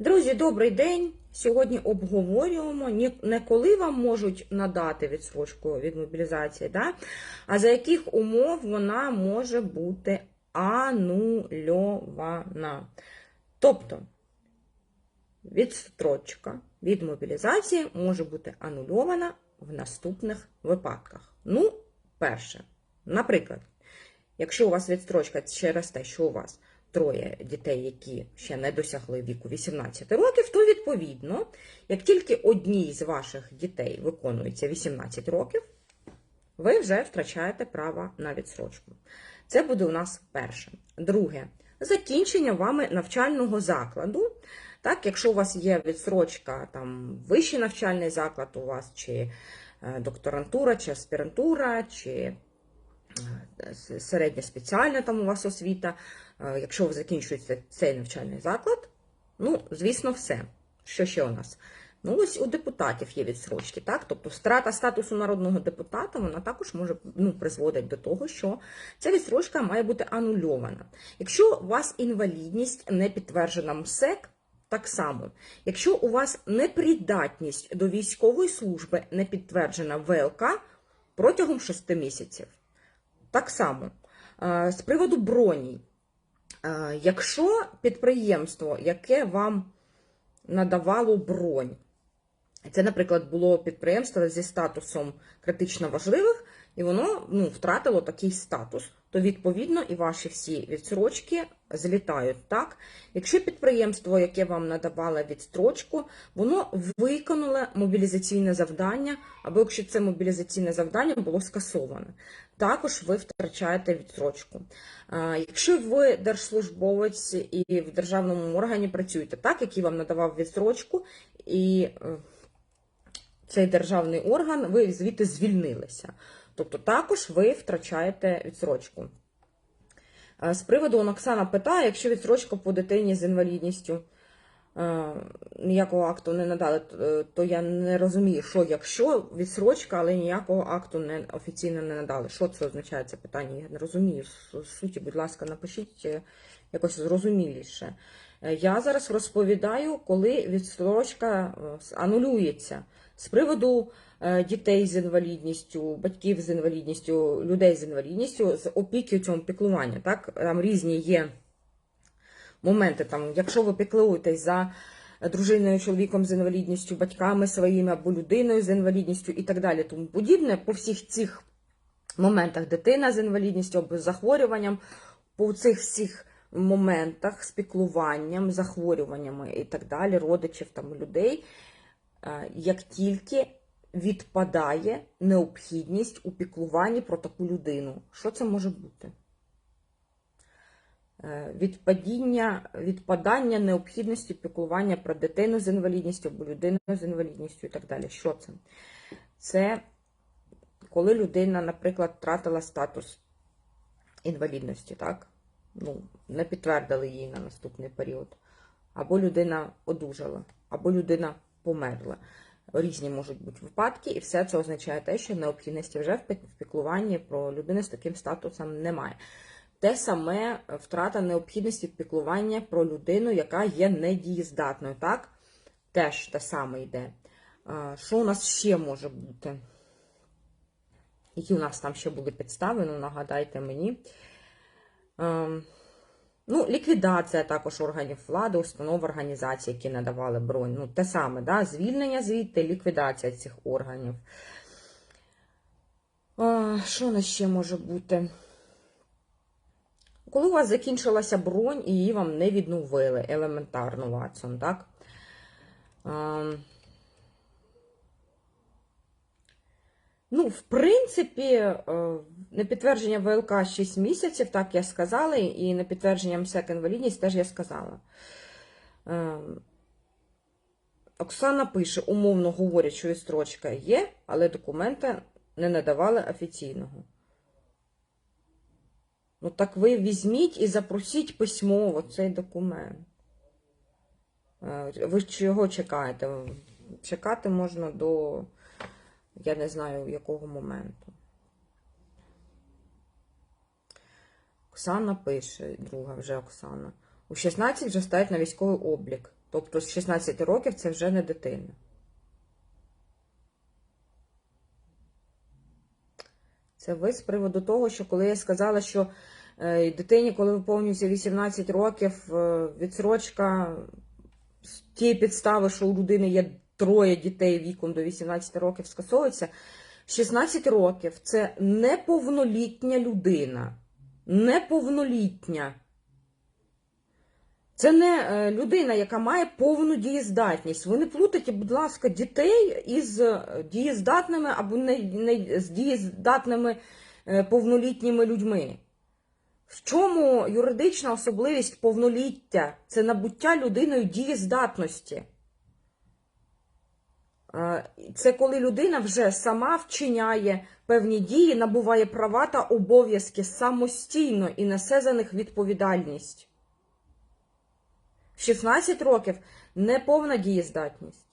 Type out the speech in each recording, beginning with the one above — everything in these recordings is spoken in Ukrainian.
Друзі, добрий день! Сьогодні обговорюємо не коли вам можуть надати відсрочку від мобілізації, да? а за яких умов вона може бути анульована. Тобто відстрочка від мобілізації може бути анульована в наступних випадках. Ну, перше, наприклад, якщо у вас відстрочка через те, що у вас троє дітей, які ще не досягли віку 18 років, то відповідно, як тільки одній з ваших дітей виконується 18 років, ви вже втрачаєте право на відсрочку. Це буде у нас перше. Друге, закінчення вами навчального закладу. Так, якщо у вас є відсрочка, там вищий навчальний заклад у вас, чи е, докторантура, чи аспірантура, чи е, середня спеціальна там у вас освіта, якщо ви закінчуєте цей навчальний заклад, ну, звісно, все. Що ще у нас? Ну, ось у депутатів є відсрочки, так? Тобто втрата статусу народного депутата, вона також може ну, призводить до того, що ця відсрочка має бути анульована. Якщо у вас інвалідність не підтверджена МСЕК, так само. Якщо у вас непридатність до військової служби не підтверджена ВЛК протягом 6 місяців, так само. З приводу броній, Е, якщо підприємство, яке вам надавало бронь, це, наприклад, було підприємство зі статусом критично важливих, і воно ну, втратило такий статус, то відповідно і ваші всі відсрочки злітають. Так? Якщо підприємство, яке вам надавало відстрочку, воно виконало мобілізаційне завдання, або якщо це мобілізаційне завдання було скасоване, також ви втрачаєте відстрочку. Якщо ви держслужбовець і в державному органі працюєте так, який вам надавав відстрочку, і е, цей державний орган, ви звідти звільнилися. Тобто також ви втрачаєте відсрочку. Е, З приводу Оксана питає, якщо відсрочка по дитині з інвалідністю е, ніякого акту не надали, то я не розумію, що якщо відсрочка, але ніякого акту не офіційно не надали. Що це означає це питання? Я не розумію. Суті, будь ласка, напишіть е, якось зрозуміліше. Е, Я зараз розповідаю, коли відстрочка е, анулюється. З приводу е, дітей з інвалідністю, батьків з інвалідністю, людей з інвалідністю, з опіки цього піклування. Так? Там різні є моменти. Там, якщо ви піклуєтесь за дружиною, чоловіком з інвалідністю, батьками своїми або людиною з інвалідністю і так далі, тому подібне, по всіх цих моментах дитина з інвалідністю або з захворюванням, по цих всіх моментах з піклуванням, захворюваннями і так далі, родичів там людей, е, як тільки відпадає необхідність у піклуванні про таку людину. Що це може бути? Е, Відпадіння, відпадання необхідності піклування про дитину з інвалідністю або людину з інвалідністю і так далі. Що це? Це коли людина, наприклад, втратила статус інвалідності, так? Ну, не підтвердили її на наступний період. Або людина одужала, або людина померла. Різні можуть бути випадки, і все це означає те, що необхідності вже в піклуванні про людину з таким статусом немає. Те саме втрата необхідності в піклуванні про людину, яка є недієздатною, так? Теж те саме йде. Що у нас ще може бути? Які у нас там ще були підстави, ну нагадайте мені. Ну, ліквідація також органів влади, установ організацій, які надавали бронь. Ну, те саме, да? звільнення звідти, ліквідація цих органів. А, що нас ще може бути? Коли у вас закінчилася бронь і її вам не відновили, елементарно, Ватсон, так? Ем, Ну, в принципі, е, на підтвердження ВЛК 6 місяців, так я сказала, і на підтвердження МСЕК інвалідність теж я сказала. Е, Оксана пише, умовно говорять, що відстрочка є, але документи не надавали офіційного. Ну, так ви візьміть і запросіть письмово цей документ. Е, Ви чого чекаєте? Чекати можна до. Я не знаю, якого моменту. Оксана пише, друга вже Оксана. У 16 вже стають на військовий облік. Тобто з 16 років це вже не дитина. Це ви з приводу того, що коли я сказала, що е, дитині, коли виповнюється 18 років, е, відсрочка з тієї підстави, що у людини є троє дітей віком до 18 років, скасовується. 16 років це неповнолітня людина. Неповнолітня. Це не е, людина, яка має повну дієздатність. Ви не плутайте, будь ласка, дітей із е, дієздатними або не, не з дієздатними е, повнолітніми людьми. В чому юридична особливість повноліття? Це набуття людиною дієздатності. Е, Це коли людина вже сама вчиняє певні дії, набуває права та обов'язки самостійно і несе за них відповідальність. В 16 років неповна дієздатність.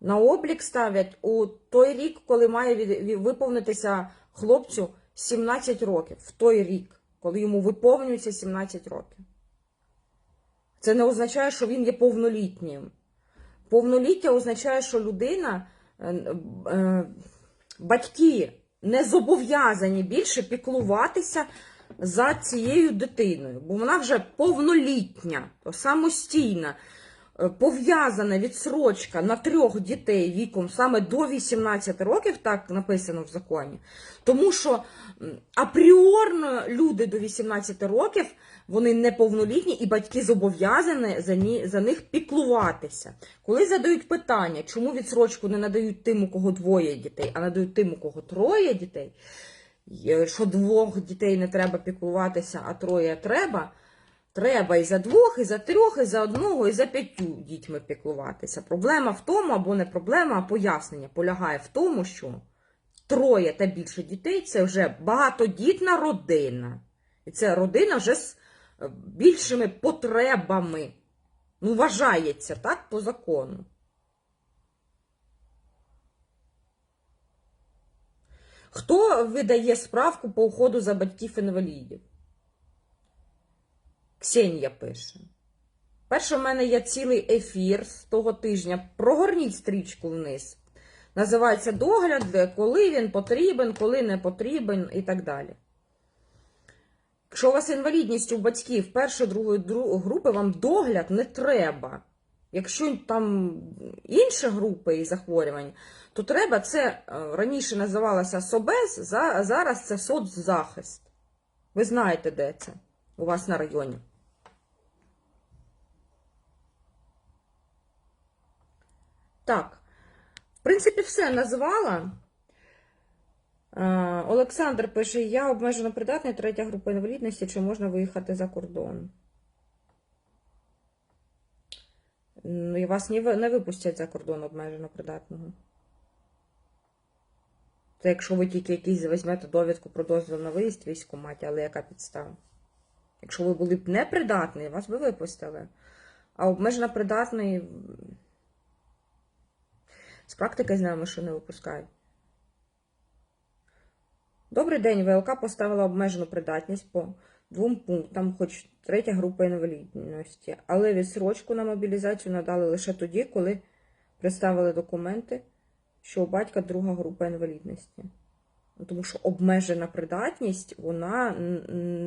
На облік ставлять у той рік, коли має виповнитися хлопцю 17 років. В той рік, коли йому виповнюється 17 років. Це не означає, що він є повнолітнім. Повноліття означає, що людина, е, е, батьки не зобов'язані більше піклуватися за цією дитиною, бо вона вже повнолітня, самостійна, пов'язана відсрочка на трьох дітей віком саме до 18 років, так написано в законі. Тому що апріорно люди до 18 років вони неповнолітні і батьки зобов'язані за, ні, за них піклуватися. Коли задають питання, чому відсрочку не надають тим, у кого двоє дітей, а надають тим, у кого троє дітей, що двох дітей не треба піклуватися, а троє треба. Треба і за двох, і за трьох, і за одного, і за п'ятю дітьми піклуватися. Проблема в тому, або не проблема, а пояснення полягає в тому, що троє та більше дітей це вже багатодітна родина. І це родина вже з е, більшими потребами. Ну, вважається так по закону. Хто видає справку по уходу за батьків інвалідів? Ксенія пише. Перше, в мене є цілий ефір з того тижня. Прогорніть стрічку вниз. Називається догляд, коли він потрібен, коли не потрібен і так далі. Якщо у вас інвалідність у батьків першої, другої групи, вам догляд не треба. Якщо там інші групи і захворювань, то треба це е, раніше називалося СОБЕЗ, зараз це соцзахист. Ви знаєте, де це у вас на районі. Так, в принципі, все назвала. Е, Олександр пише: я обмежено придатний, третя група інвалідності, чи можна виїхати за кордон? Ну, і вас не, випустять за кордон обмежено придатного. Це якщо ви тільки якийсь візьмете довідку про дозвіл на виїзд військкоматі, але яка підстава? Якщо ви були б непридатні, вас би випустили. А обмежено придатний. З практики знаємо, що не випускають. Добрий день. ВЛК поставила обмежену придатність по двом пунктам, хоч третя група інвалідності. Але відсрочку на мобілізацію надали лише тоді, коли представили документи, що у батька друга група інвалідності. Ну, Тому що обмежена придатність вона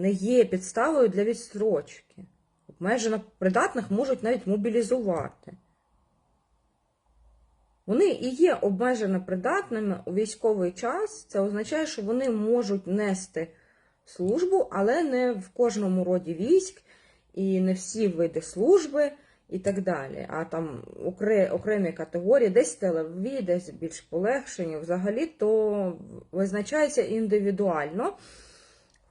не є підставою для відстрочки. Обмежено придатних можуть навіть мобілізувати. Вони і є обмежено придатними у військовий час. Це означає, що вони можуть нести службу, але не в кожному роді військ, і не всі види служби, і так далі. А там окремі категорії, десь тилові, десь більш полегшені. Взагалі то визначається індивідуально.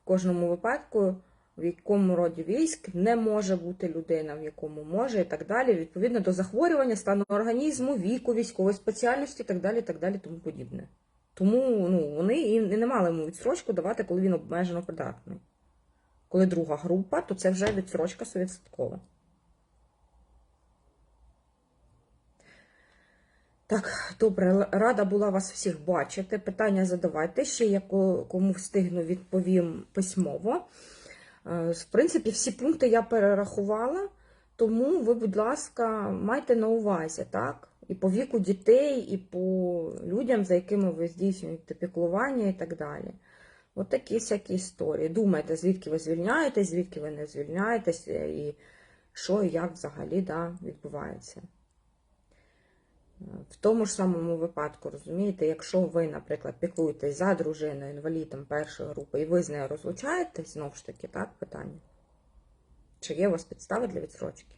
В кожному випадку, в якому роді військ не може бути людина, в якому може, і так далі, відповідно до захворювання, стану організму, віку, військової спеціальності, і так далі, так далі, тому подібне. Тому ну, вони і не мали йому відстрочку давати, коли він обмежено придатний. Коли друга група, то це вже відстрочка 100%. Так, добре, рада була вас всіх бачити. Питання задавайте. Ще я кому встигну відповім письмово. Е, В принципі, всі пункти я перерахувала, тому ви, будь ласка, майте на увазі, так? І по віку дітей, і по людям, за якими ви здійснюєте піклування і так далі. От такі всякі історії. Думайте, звідки ви звільняєтесь, звідки ви не звільняєтесь, і що і як взагалі да, відбувається. В тому ж самому випадку, розумієте, якщо ви, наприклад, піклуєтесь за дружиною інвалідом першої групи, і ви з нею розлучаєтесь, знову ж таки, так, питання. Чи є у вас підстави для відсрочки?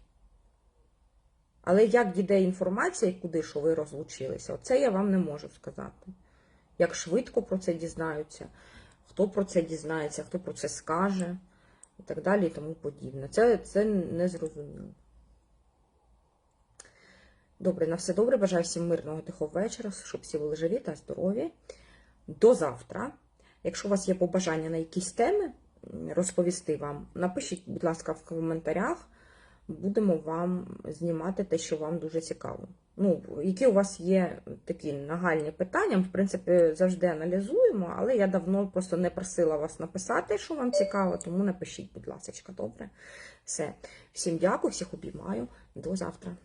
Але як дійде інформація, куди що ви розлучилися, оце я вам не можу сказати. Як швидко про це дізнаються, хто про це дізнається, хто про це скаже, і так далі, і тому подібне. Це, це не зрозуміло. Добре, на все добре. Бажаю всім мирного тихого вечора, щоб всі були живі та здорові. До завтра. Якщо у вас є побажання на якісь теми розповісти вам, напишіть, будь ласка, в коментарях. Будемо вам знімати те, що вам дуже цікаво. Ну, які у вас є такі нагальні питання, в принципі, завжди аналізуємо, але я давно просто не просила вас написати, що вам цікаво, тому напишіть, будь ласка, добре. Все. Всім дякую, всіх обіймаю. До завтра.